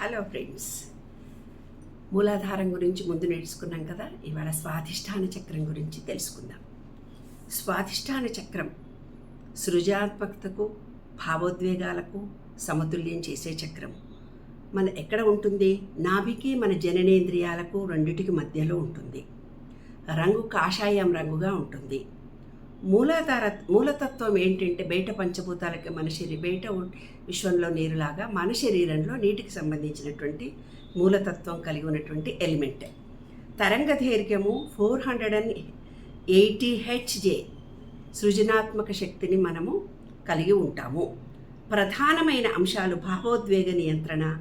Hello friends మూలాధారం గురించి ముందు నేర్చుకున్నాం కదా? ఇవాళ స్వాధిష్టాన చక్రం గురించి తెలుసుకుందాం. స్వాధిష్టాన చక్రం సృజనాత్మకతకు భావోద్వేగాలకు సమతుల్యం చేసే చక్రం. మన ఎక్కడ ఉంటుంది? నాభికి మన జననేంద్రియాలకు రెండిటికి మధ్యలో ఉంటుంది. రంగు కాషాయం రంగుగా ఉంటుంది. మూలాధార మూలతత్వం ఏంటంటే బయట పంచభూతాలకి మన శరీరం బయట విశ్వంలో నీరులాగా మన శరీరంలో నీటికి సంబంధించినటువంటి మూలతత్వం కలిగి ఉన్నటువంటి ఎలిమెంట్. తరంగ దైర్ఘ్యము ఫోర్ హండ్రెడ్ అండ్ ఎయిటీ హెచ్జే సృజనాత్మక శక్తిని మనము కలిగి ఉంటాము. ప్రధానమైన అంశాలు భావోద్వేగ నియంత్రణ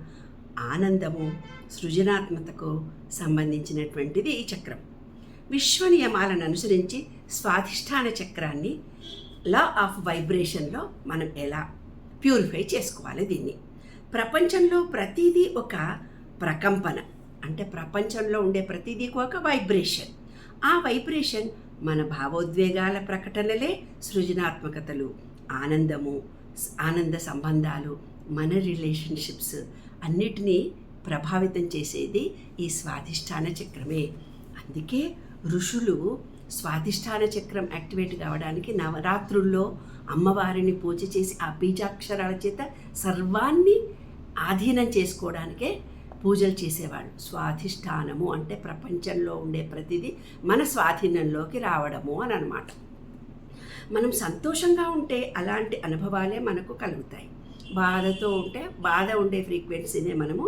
ఆనందము సృజనాత్మకతకు సంబంధించినటువంటిది ఈ చక్రం. విశ్వ నియమాలను అనుసరించి స్వాధిష్టాన చక్రాన్ని లా ఆఫ్ వైబ్రేషన్లో మనం ఎలా ప్యూరిఫై చేసుకోవాలి దీన్ని? ప్రపంచంలో ప్రతిదీ ఒక ప్రకంపన. అంటే ప్రపంచంలో ఉండే ప్రతిదీ ఒక వైబ్రేషన్. ఆ వైబ్రేషన్ మన భావోద్వేగాల ప్రకటనలే సృజనాత్మకతలు ఆనందము ఆనంద సంబంధాలు మన రిలేషన్షిప్స్ అన్నిటినీ ప్రభావితం చేసేది ఈ స్వాధిష్టాన చక్రమే. అందుకే ఋషులు స్వాధిష్టాన చక్రం యాక్టివేట్ కావడానికి నవరాత్రుల్లో అమ్మవారిని పూజ చేసి ఆ బీజాక్షరాల చేత సర్వాన్ని ఆధీనం చేసుకోవడానికే పూజలు చేసేవాళ్ళు. స్వాధిష్టానము అంటే ప్రపంచంలో ఉండే ప్రతిదీ మన స్వాధీనంలోకి రావడము అని అనమాట మనం సంతోషంగా ఉంటే అలాంటి అనుభవాలే మనకు కలుగుతాయి. బాధతో ఉంటే బాధ ఉండే ఫ్రీక్వెన్సీనే మనము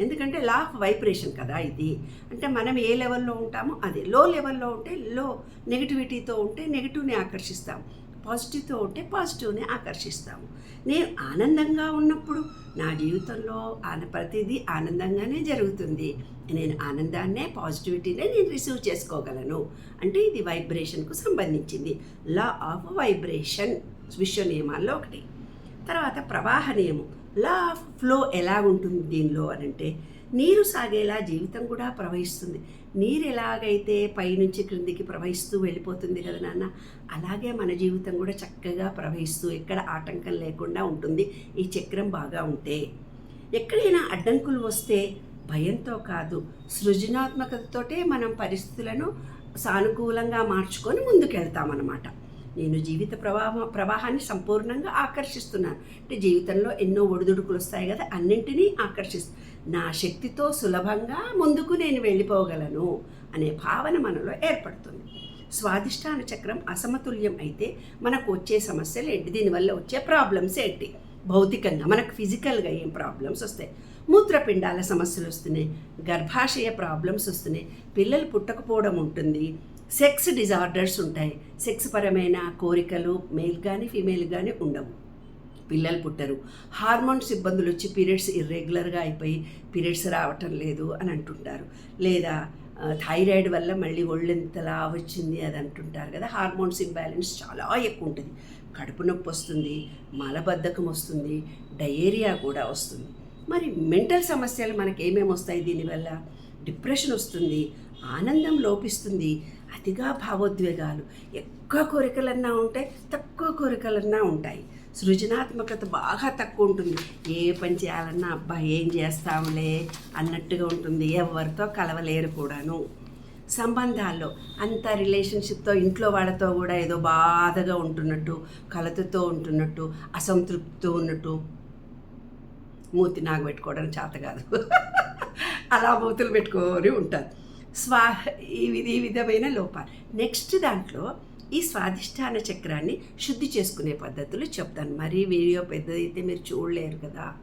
ఎందుకంటే లా ఆఫ్ వైబ్రేషన్ కదా ఇది. అంటే మనం ఏ లెవెల్లో ఉంటామో అది. లో లెవెల్లో ఉంటే లో నెగిటివిటీతో ఉంటే నెగిటివ్ని ఆకర్షిస్తాం పాజిటివ్తో ఉంటే పాజిటివ్ని ఆకర్షిస్తాము. నేను ఆనందంగా ఉన్నప్పుడు నా జీవితంలో ఆన ప్రతిదీ ఆనందంగానే జరుగుతుంది. నేను ఆనందాన్నే పాజిటివిటీనే నేను రిసీవ్ చేసుకోగలను. అంటే ఇది వైబ్రేషన్కు సంబంధించింది. లా ఆఫ్ వైబ్రేషన్ విశ్వ నియమాల్లో ఒకటి. తర్వాత ప్రవాహ నియమం. లా ఆఫ్ ఫ్లో ఎలా ఉంటుంది దీనిలో అని అంటే నీరు సాగేలా జీవితం కూడా ప్రవహిస్తుంది. నీరు ఎలాగైతే పైనుంచి క్రిందికి ప్రవహిస్తూ వెళ్ళిపోతుంది కదా నాన్న అలాగే మన జీవితం కూడా చక్కగా ప్రవహిస్తూ ఎక్కడ ఆటంకం లేకుండా ఉంటుంది. ఈ చక్రం బాగా ఉంటే ఎక్కడైనా అడ్డంకులు వస్తే భయంతో కాదు సృజనాత్మకతతోటే మనం పరిస్థితులను సానుకూలంగా మార్చుకొని ముందుకెళ్తామన్నమాట. నేను జీవిత ప్రవాహం ప్రవాహాన్ని సంపూర్ణంగా ఆకర్షిస్తున్నాను. అంటే జీవితంలో ఎన్నో ఒడిదుడుకులు వస్తాయి కదా అన్నింటినీ ఆకర్షిస్తు నా శక్తితో సులభంగా ముందుకు నేను వెళ్ళిపోగలను అనే భావన మనలో ఏర్పడుతుంది. స్వాదిష్టాన చక్రం అసమతుల్యం అయితే మనకు వచ్చే సమస్యలు ఏంటి? దీనివల్ల వచ్చే ప్రాబ్లమ్స్ ఏంటి? భౌతికంగా మనకు ఫిజికల్గా ఏం ప్రాబ్లమ్స్ వస్తాయి? మూత్రపిండాల సమస్యలు వస్తున్నాయి గర్భాశయ ప్రాబ్లమ్స్ వస్తున్నాయి పిల్లలు పుట్టకపోవడం ఉంటుంది సెక్స్ డిజార్డర్స్ ఉంటాయి. సెక్స్ పరమైన కోరికలు మేల్ కానీ ఫీమేల్ కానీ ఉండవు. పిల్లలు పుట్టరు. హార్మోన్స్ ఇబ్బందులు వచ్చి పీరియడ్స్ ఇర్రెగ్యులర్గా అయిపోయి పీరియడ్స్ రావటం లేదు అని అంటుంటారు. లేదా థైరాయిడ్ వల్ల మళ్ళీ ఒళ్ళెంతలా వచ్చింది అది అంటుంటారు కదా. హార్మోన్స్ ఇంబ్యాలెన్స్ చాలా ఎక్కువ ఉంటుంది కడుపు నొప్పి వస్తుంది మలబద్ధకం వస్తుంది డయేరియా కూడా వస్తుంది. మరి మెంటల్ సమస్యలు మనకు ఏమేమి వస్తాయి దీనివల్ల? డిప్రెషన్ వస్తుంది ఆనందం లోపిస్తుంది అతిగా భావోద్వేగాలు. ఎక్కువ కోరికలన్నా ఉంటాయి తక్కువ కోరికలన్నా ఉంటాయి. సృజనాత్మకత బాగా తక్కువ ఉంటుంది. ఏ పని చేయాలన్నా అబ్బా ఏం చేస్తాంలే అన్నట్టుగా ఉంటుంది. ఎవరితో కలవలేరు కూడాను. సంబంధాల్లో అంత రిలేషన్షిప్తో ఇంట్లో వాళ్ళతో కూడా ఏదో బాధగా ఉంటున్నట్టు కలతతో ఉంటున్నట్టు అసంతృప్తితో ఉన్నట్టు మూతి నాగబెట్టుకోవడం చేత కాదు. అలా మూతులు పెట్టుకొని ఉంటారు. స్వా ఈ ఈ విధమైన లోపాలు. నెక్స్ట్ దాంట్లో ఈ స్వాదిష్టాన చక్రాన్ని శుద్ధి చేసుకునే పద్ధతులు చెప్తాను. మరీ వీడియో పెద్దదైతే మీరు చూడలేరు కదా.